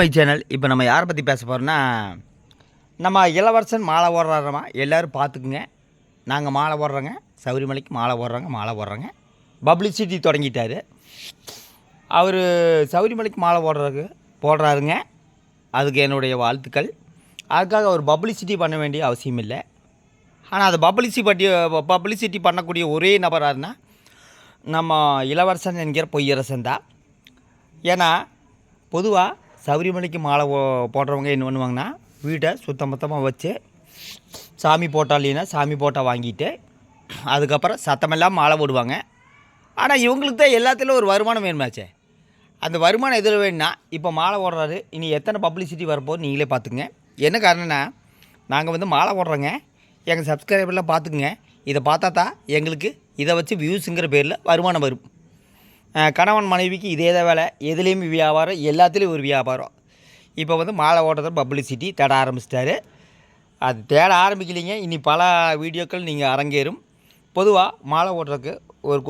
My channel இப்போ நம்ம யாரை பற்றி பேச போகிறோன்னா நம்ம இளவரசன் மாலை ஓடுறாரம்மா எல்லோரும் பார்த்துக்குங்க. நாங்கள் மாலை ஓடுறோங்க. சௌரிமலைக்கு மாலை ஓடுறோங்க மாலை ஓடுறோங்க. பப்ளிசிட்டி தொடங்கிட்டார். அவர் சௌரிமலைக்கு மாலை போடுறதுக்கு போடுறாருங்க. அதுக்கு என்னுடைய வாழ்த்துக்கள். அதுக்காக அவர் பப்ளிசிட்டி பண்ண வேண்டிய அவசியம் இல்லை. ஆனால் அது பப்ளிசிட்டி பட்டி பப்ளிசிட்டி பண்ணக்கூடிய ஒரே நபராருன்னா நம்ம இளவரசன் என்கிற பொய்யரசன் தான். ஏன்னா பொதுவாக சபரிமலைக்கு மாலை போடுறவங்க என்ன பண்ணுவாங்கன்னா வீட்டை சுத்தம் மொத்தமாக வச்சு சாமி போட்டா இல்லைன்னா சாமி போட்டா வாங்கிட்டு அதுக்கப்புறம் சத்தமெல்லாம் மாலை போடுவாங்க. ஆனால் இவங்களுக்கு தான் எல்லாத்துலேயும் ஒரு வருமானம் வேணுமாச்சே. அந்த வருமானம் எதில் வேணும்னா இப்போ மாலை போடுறாரு இனி எத்தனை பப்ளிசிட்டி வரப்போகுது நீங்களே பார்த்துக்குங்க. என்ன காரணம்னா நாங்கள் வந்து மாலை போடுறோங்க. எங்கள் சப்ஸ்கிரைபர்லாம் பார்த்துக்குங்க. இதை பார்த்தா தான் எங்களுக்கு இதை வச்சு வியூஸுங்கிற பேரில் வருமானம் வரும். கணவன் மனைவிக்கு இதே தான் வேலை. எதுலேயும் வியாபாரம் எல்லாத்துலேயும் ஒரு வியாபாரம். இப்போ வந்து மாலை ஓட்டுறது பப்ளிசிட்டி தேட ஆரம்பிச்சிட்டாரு. அது தேட ஆரம்பிக்கலைங்க. இனி பல வீடியோக்கள் நீங்கள் அரங்கேறும். பொதுவாக மாலை ஓட்டுறதுக்கு ஒரு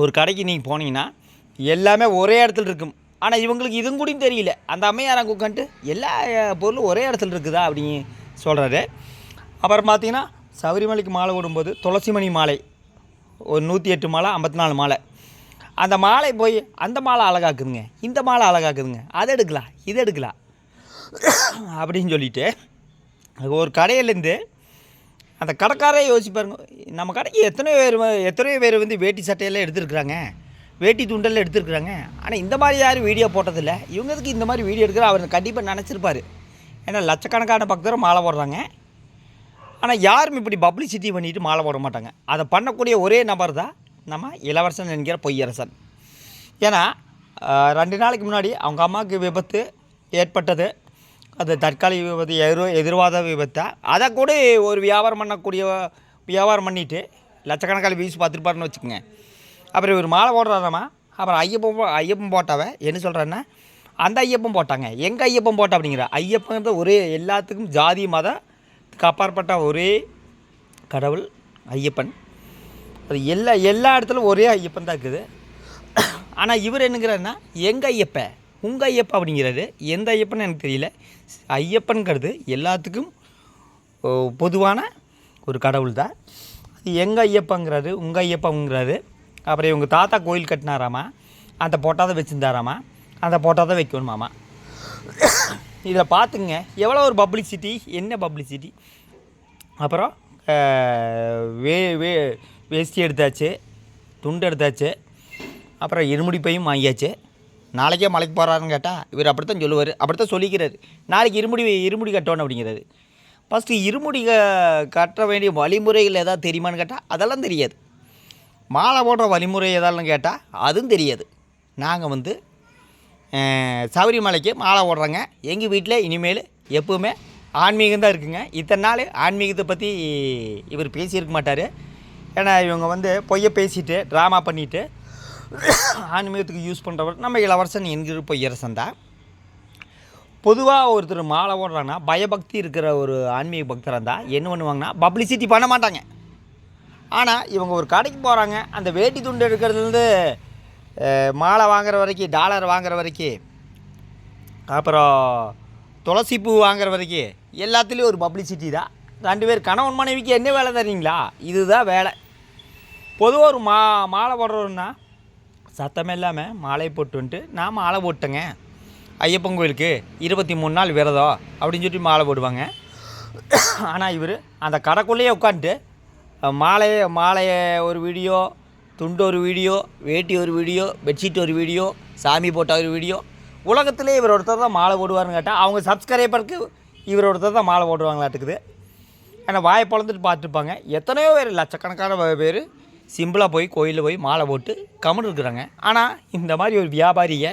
ஒரு கடைக்கு நீங்கள் போனீங்கன்னா எல்லாமே ஒரே இடத்துல இருக்கும். ஆனால் இவங்களுக்கு இதுவும் கூட தெரியல. அந்த அம்மையாரங்க உட்காந்துட்டு எல்லா பொருளும் ஒரே இடத்துல இருக்குதா அப்படின்னு சொல்கிறாரு அப்புறம் பார்த்தீங்கன்னா சபரிமலைக்கு மாலை ஓடும்போது துளசிமணி மாலை ஒரு நூற்றி எட்டு மாலை ஐம்பத்தி நாலு மாலை. அந்த மாலை போய் அந்த மாலை அழகாக்குதுங்க. இந்த மாலை அழகாக்குதுங்க. அதை எடுக்கலாம். இதை எடுக்கலாம். அப்படின்னு சொல்லிட்டு ஒரு கடையிலேருந்து அந்த கடைக்காரே யோசிப்பாருங்க நம்ம கடைக்கு எத்தனையோ பேர் எத்தனையோ பேர் வந்து வேட்டி சட்டையெல்லாம் எடுத்துருக்குறாங்க. வேட்டி துண்டெல்லாம் எடுத்துருக்குறாங்க. ஆனால் இந்த மாதிரி யாரும் வீடியோ போட்டதில்ல. இவங்களுக்கு இந்த மாதிரி வீடியோ எடுக்கிற அவர் கண்டிப்பாக நினச்சிருப்பார். ஏன்னா லட்சக்கணக்கான பக்தரும் மாலை போடுறாங்க. ஆனால் யாரும் இப்படி பப்ளிசிட்டி பண்ணிவிட்டு மாலை போட மாட்டாங்க. அதை பண்ணக்கூடிய ஒரே நபர் தான் நம்ம இளவரசன் என்கிற பொய்யரசன். ஏன்னா ரெண்டு நாளைக்கு முன்னாடி அவங்க அம்மாவுக்கு விபத்து ஏற்பட்டது. அது தற்காலிக விபத்து எதிர் எதிர்வாத விபத்தை? அதை கூட ஒரு வியாபாரம் பண்ணக்கூடிய வியாபாரம் பண்ணிவிட்டு லட்சக்கணக்கான வீஸ் பார்த்துருப்பாருன்னு வச்சுக்கோங்க. அப்புறம் இவர் மாலை போடுறாராமா? அப்புறம் ஐயப்பன் ஐயப்பன் போட்டாவை என்ன சொல்கிறேன்னா அந்த ஐயப்பன் போட்டாங்க. எங்கள் ஐயப்பன் போட்டா அப்படிங்கிற? ஐயப்பங்கிறது ஒரே எல்லாத்துக்கும் ஜாதி மதத்துக்கு அப்பாற்பட்ட ஒரே கடவுள் ஐயப்பன். அது எல்லா எல்லா இடத்துலையும் ஒரே ஐயப்பன் தான் இருக்குது. ஆனால் இவர் என்னங்கிறாருன்னா எங்கள் ஐயப்ப? உங்கள் ஐயப்பா அப்படிங்கிறாரு. எந்த ஐயப்பன்னு எனக்கு தெரியல. ஐயப்பன்கிறது எல்லாத்துக்கும் பொதுவான ஒரு கடவுள் தான் அது எங்கள் ஐயப்பங்கிறாரு உங்கள் ஐயப்பங்கிறாரு. அப்புறம் இவங்க தாத்தா கோயில் கட்டினாராமா? அந்த போட்டால் தான் வச்சுருந்தாராமா? அந்த போட்டால் தான் வைக்கணுமாமா? இதில் பார்த்துங்க. எவ்வளோ ஒரு பப்ளிசிட்டி என்ன பப்ளிசிட்டி அப்புறம் வே வே வேஷ்டி எடுத்தாச்சு துண்டு எடுத்தாச்சு அப்புறம் இருமுடி பையும் வாங்கியாச்சு. நாளைக்கே மலைக்கு போகிறாருன்னு கேட்டால் இவர் அப்படித்தான் சொல்லுவார் அப்படித்தான் சொல்லிக்கிறாரு. நாளைக்கு இருமுடி இருமுடி கட்டணும் அப்படிங்கிறாரு. ஃபஸ்ட்டு இருமுடி க கட்ட வேண்டிய வழிமுறைகள் ஏதாவது தெரியுமான்னு கேட்டால் அதெல்லாம் தெரியாது. மாலை போடுற வழிமுறை எதாலும் கேட்டால் அதுவும் தெரியாது. நாங்கள் வந்து சபரிமலைக்கு மாலை போடுறோங்க. எங்கள் வீட்டில் இனிமேல் எப்போவுமே ஆன்மீகம் தான் இருக்குங்க. இத்தனை நாள் ஆன்மீகத்தை பற்றி இவர் பேசியிருக்க மாட்டார். ஏன்னா இவங்க வந்து பொய்யை பேசிட்டு ட்ராமா பண்ணிவிட்டு ஆன்மீகத்துக்கு யூஸ் பண்ணுறவர் நம்ம இளவரசன் என்கிற பொய்யரசன் தான். பொதுவாக ஒருத்தர் மாலை ஓடுறாங்கன்னா பயபக்தி இருக்கிற ஒரு ஆன்மீக பக்தராக இருந்தால் என்ன பண்ணுவாங்கன்னா பப்ளிசிட்டி பண்ண மாட்டாங்க. ஆனால் இவங்க ஒரு கடைக்கு போகிறாங்க அந்த வேட்டி துண்டு எடுக்கிறதுலேருந்து மாலை வாங்குற வரைக்கும் டாலர் வாங்குற வரைக்கும் அப்புறம் துளசி பூ வாங்குற வரைக்கும் எல்லாத்துலேயும் ஒரு பப்ளிசிட்டி தான். ரெண்டு பேர் கணவன் மனைவிக்கு என்ன வேலை தரீங்களா இதுதான் வேலை. பொதுவாக ஒரு மா மாலை போடுறோன்னா சத்தம் இல்லாமல் மாலை போட்டு வந்துட்டு நான் மாலை போட்டேங்க. ஐயப்பன் கோயிலுக்கு இருபத்தி மூணு நாள் விரதம் அப்படின்னு சொல்லிட்டு மாலை போடுவாங்க. ஆனால் இவர் அந்த கடைக்குள்ளேயே உட்காந்துட்டு மாலையை மாலையை ஒரு வீடியோ துண்டு ஒரு வீடியோ வேட்டி ஒரு வீடியோ பெட்ஷீட் ஒரு வீடியோ சாமி போட்ட ஒரு வீடியோ உலகத்திலே இவர் ஒருத்தர் தான் மாலை போடுவார்னு கேட்டால் அவங்க சப்ஸ்கிரைபருக்கு இவர் ஒருத்தர் தான் மாலை போடுவாங்களாட்டுக்குது. ஏன்னா வாயை பிறந்துட்டு பார்த்துருப்பாங்க. எத்தனையோ பேர் லட்சக்கணக்கான பேர் சிம்பிளாக போய் கோயிலில் போய் மாலை போட்டு கம்முன்னு இருக்கிறாங்க. ஆனால் இந்த மாதிரி ஒரு வியாபாரியை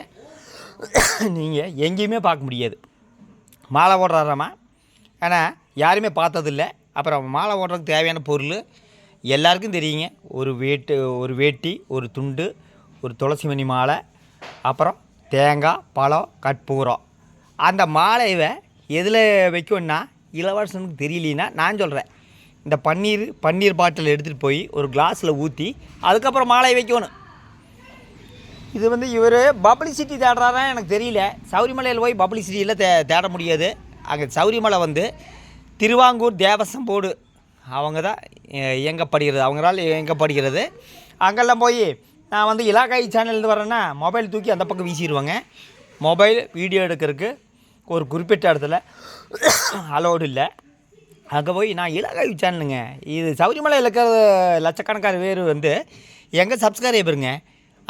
நீங்கள் எங்கேயுமே பார்க்க முடியாது. மாலை ஓடுறாராமா ஆனால் யாருமே பார்த்ததில்ல. அப்புறம் மாலை ஓடுறதுக்கு தேவையான பொருள் எல்லாருக்கும் தெரியுங்க. ஒரு வேட்டு ஒரு வேட்டி ஒரு துண்டு ஒரு துளசி மணி மாலை அப்புறம் தேங்காய் பழம் கற்பூரம். அந்த மாலையை எதில் வைக்கணும்னா இளவரசனுக்கு தெரியலனா நான் சொல்கிறேன் இந்த பன்னீர் பன்னீர் பாட்டில் எடுத்துகிட்டு போய் ஒரு கிளாஸில் ஊற்றி அதுக்கப்புறம் மாலை வைக்கணும். இது வந்து இவர் பப்ளிசிட்டி தேடுறாரா எனக்கு தெரியல. சௌரிமலையில் போய் பப்ளிசிட்டியில் தே தேட முடியாது. அங்கே சௌரிமலை வந்து திருவாங்கூர் தேவசம் போர்டு. அவங்க தான் இயங்கப்படுகிறது. அவங்களால் இயங்கப்படுகிறது. அங்கெல்லாம் போய் நான் வந்து இலாக்காய் சேனல்லேருந்து வரேன்னா மொபைல் தூக்கி அந்த பக்கம் வீசிடுவாங்க. மொபைல் வீடியோ எடுக்கிறதுக்கு ஒரு குறிப்பிட்ட இடத்துல அலோடு இல்லை. அங்கே போய் நான் இலகாய் சேனலுங்க இது சபரிமலையில் இருக்கிற லட்சக்கணக்கான பேர் வந்து எங்கள் சப்ஸ்கிரைபருங்க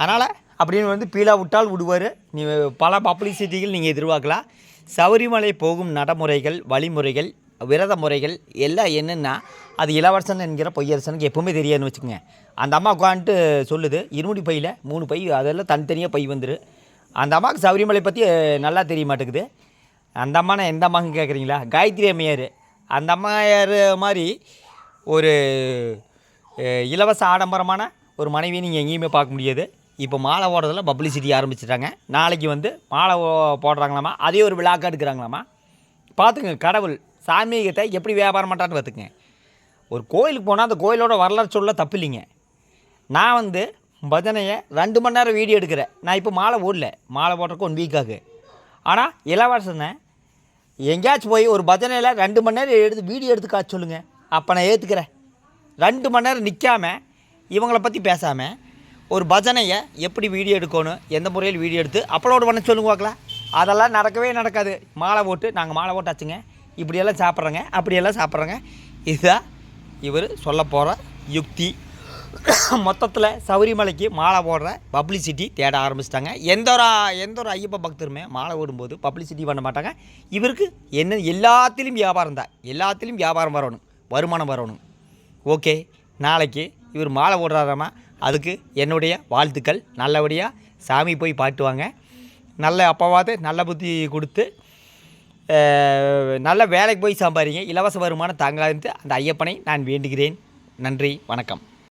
அதனால் அப்படின்னு வந்து பீலா விட்டால் விடுவார். நீ பல பப்ளிசிட்டிகள் நீங்கள் எதிர்பார்க்கலாம். சபரிமலை போகும் நடைமுறைகள் வழிமுறைகள் விரத முறைகள் எல்லாம் என்னென்னா அது இளவரசன் என்கிற பொய்யரசனுக்கு எப்பவுமே தெரியாதுன்னு வச்சுக்கோங்க. அந்த அம்மா உட்காந்துட்டு சொல்லுது இருமுடி பையில் மூணு பை அதெல்லாம் தனித்தனியாக பை வந்துரு. அந்த அம்மாவுக்கு சபரிமலை பற்றி நல்லா தெரிய மாட்டேங்குது. அந்த அம்மானா எந்த அம்மாங்க கேட்குறீங்களா காயத்ரி அம்மையார். அந்த அம்மையார் மாதிரி ஒரு இலவச ஆடம்பரமான ஒரு மனைவியை நீங்கள் எங்கேயுமே பார்க்க முடியாது. இப்போ மாலை போடுறதுல பப்ளிசிட்டி ஆரம்பிச்சிட்டாங்க. நாளைக்கு வந்து மாலை போடுறாங்களாமா? அதே ஒரு விழாக்காக எடுக்கிறாங்களாமா? பார்த்துங்க கடவுள் சாமியத்தை எப்படி வியாபாரம் பண்ணுறான்னு பார்த்துக்குங்க. ஒரு கோயிலுக்கு போனால் அந்த கோயிலோட வரலாறு சொல்ல தப்பு இல்லைங்க. நான் வந்து பஜனையை ரெண்டு மணி நேரம் வீடியோ எடுக்கிறேன். நான் இப்போ மாலை ஓடல மாலை போடுறதுக்கு ஒன் வீக் ஆகு ஆனால் இலவசனை எங்கேயாச்சும் போய் ஒரு பஜனையில் ரெண்டு மணி நேரம் எடுத்து வீடியோ எடுத்து காட்ட சொல்லுங்கள் அப்போ நான் ஏற்றுக்கிறேன் ரெண்டு மணி நேரம் நிற்காம இவங்கள பற்றி பேசாமல் ஒரு பஜனையை எப்படி வீடியோ எடுக்கணும் எந்த முறையில் வீடியோ எடுத்து அப்லோடு பண்ண சொல்லுங்க பார்க்கலாம். அதெல்லாம் நடக்கவே நடக்காது. மாலை போட்டு நாங்கள் மாலை போட்டாச்சுங்க. இப்படியெல்லாம் சாப்பிட்றோங்க அப்படியெல்லாம் சாப்பிட்றோங்க. இதுதான் இவர் சொல்ல போகிற யுக்தி. மொத்தத்தில் சபரிமலைக்கு மாலை போடுற பப்ளிசிட்டி தேட ஆரம்பிச்சிட்டாங்க. எந்த ஒரு எந்த ஒரு ஐயப்ப பக்தருமே மாலை ஓடும்போது பப்ளிசிட்டி பண்ண மாட்டாங்க. இவருக்கு என்ன எல்லாத்திலையும் வியாபாரம் தான். எல்லாத்திலையும் வியாபாரம் வரணும் வருமானம் வரணும். ஓகே நாளைக்கு இவர் மாலை ஓடுறாராமா அதுக்கு என்னுடைய வாழ்த்துக்கள். நல்லபடியாக சாமி போய் பாட்டுவாங்க. நல்ல அப்பவாது நல்ல புத்தி கொடுத்து நல்ல வேலைக்கு போய் சம்பாதிங்க. இலவச வருமானம் தாங்காது அந்த ஐயப்பனை நான் வேண்டுகிறேன். நன்றி வணக்கம்.